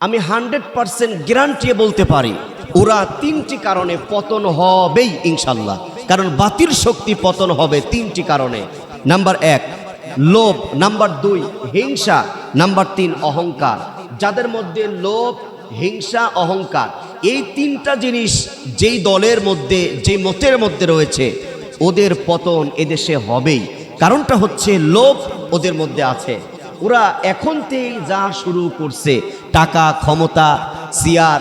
আমি hundred percent guarantee বলতে পারি, ওরা তিনটি কারণে পতন হবেই ইনশাল্লাহ। কারণ বাতিল শক্তি পতন হবে তিনটি কারণে। নাম্বার এক, লোভ। নাম্বার দুই, হিংসা। নাম্বার তিন, অহংকার। যাদের মধ্যে লোভ, হিংসা, অহংকার, এই তিনটা জিনিস যেই দলের মধ্যে, যেই মতের মধ্যে রয়েছে, ওদের পতন এদেশে হবেই। কারণটা হচ্ছে লোভ ওদের মধ্যে আছে। ওরা এখন থেকেই যা শুরু করছে, টাকা, ক্ষমতা, সিয়ার,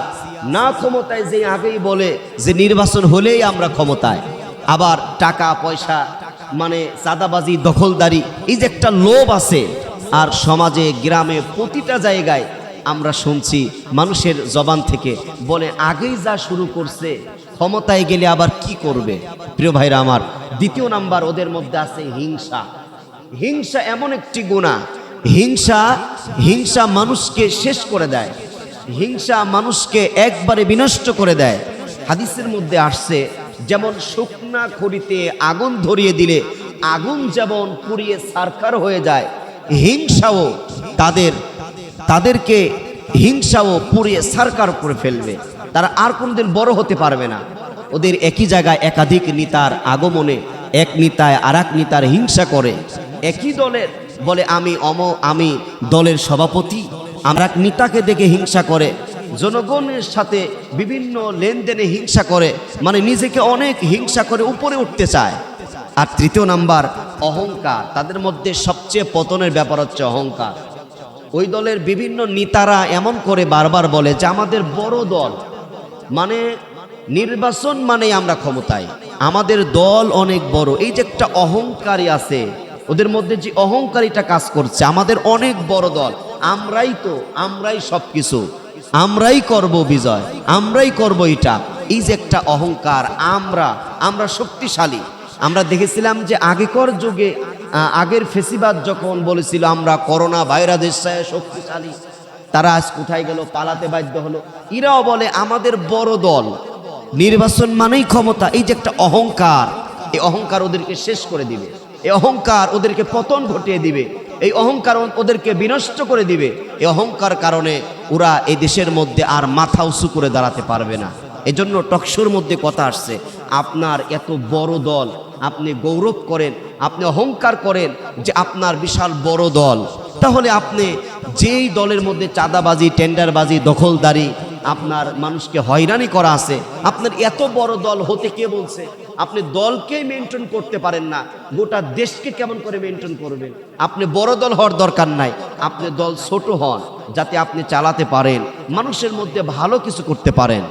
না ক্ষমতায় যে আগেই বলে যে নির্বাচন হলেই আমরা ক্ষমতায়, আবার টাকা, পয়সা মানে চাঁদাবাজি, দখলদারি, এই যে একটা লোভ আছে, আর সমাজে, গ্রামে, প্রতিটা জায়গায় আমরা শুনছি মানুষের জবান থেকে বলে, আগেই যা শুরু করছে, ক্ষমতায় গেলে আবার কি করবে? প্রিয় ভাইরা আমার, দ্বিতীয় নাম্বার ওদের মধ্যে আছে হিংসা। হিংসা এমন একটি গুণা হিংসা হিংসা মানুষকে শেষ করে দেয়। হিংসা মানুষকে একবারে বিনষ্ট করে দেয়। হাদিসের মধ্যে আসছে, যেমন শুকনা খড়িতে আগুন ধরিয়ে দিলে আগুন যেমন পুড়িয়ে সারকার হয়ে যায়, হিংসাও তাদের, তাদেরকে হিংসাও পুড়িয়ে সারকার করে ফেলবে। তারা আর কোনোদিন বড় হতে পারবে না। ওদের একই জায়গায় একাধিক নেতার আগমনে এক নেতায় আর এক নেতার হিংসা করে। একই দলের বলে, আমি অম, আমি দলের সভাপতি। আমরা নেতাকে দেখে হিংসা করে, জনগণের সাথে বিভিন্ন লেনদেনে হিংসা করে মানে নিজেকে অনেক হিংসা করে উপরে উঠতে চায়। আর তৃতীয় নাম্বার, অহংকার। তাদের মধ্যে সবচেয়ে পতনের ব্যাপার হচ্ছে অহংকার। ওই দলের বিভিন্ন নেতারা এমন করে বারবার বলে যে, আমাদের বড় দল মানে নির্বাচন মানে আমরা ক্ষমতায়। আমাদের দল অনেক বড়। এই যে একটা অহংকারী আছে ওদের মধ্যে যে অহংকারীটা কাজ করছে, আমাদের অনেক বড় দল। আমরাই তো, আমরাই সব কিছু আমরাই করব বিজয়, আমরাই করব এটা। এই যে একটা অহংকার, আমরা আমরা শক্তিশালী। আমরা দেখেছিলাম যে আগেকর যুগে আগের ফেসিবাদ যখন বলেছিল, আমরা করোনা ভাইরাস শক্তিশালী। তারা আজ কোথায় গেল, পালাতে বাধ্য হলো। এরাও বলে, আমাদের বড় দল। নির্বাচন মানেই ক্ষমতা, এই যে একটা অহংকার, এই অহংকার ওদেরকে শেষ করে দিবে। এই অহংকার ওদেরকে পতন ঘটিয়ে দিবে। এই অহংকার ওদেরকে বিনষ্ট করে দিবে। এই অহংকার কারণে ওরা এই দেশের মধ্যে আর মাথা উঁচু করে দাঁড়াতে পারবে না। এজন্য টকশোর মধ্যে কথা আসছে, আপনার এত বড় দল, আপনি গৌরব করেন, আপনি অহংকার করেন যে আপনার বিশাল বড় দল। তাহলে আপনি যেই দলের মধ্যে চাঁদাবাজি, টেন্ডারবাজি, দখলদারি, আপনার মানুষকে হয়রানি করা আছে, আপনার এত বড় দল হতে কে বলছে? আপনি দলকেই মেনটেন করতে পারেন না, গোটা দেশকে কেমন করে মেনটেন করবেন? আপনি বড় দল হওয়ার দরকার নাই, আপনি দল ছোট হন, যাতে আপনি চালাতে পারেন, মানুষের মধ্যে ভালো কিছু করতে পারেন।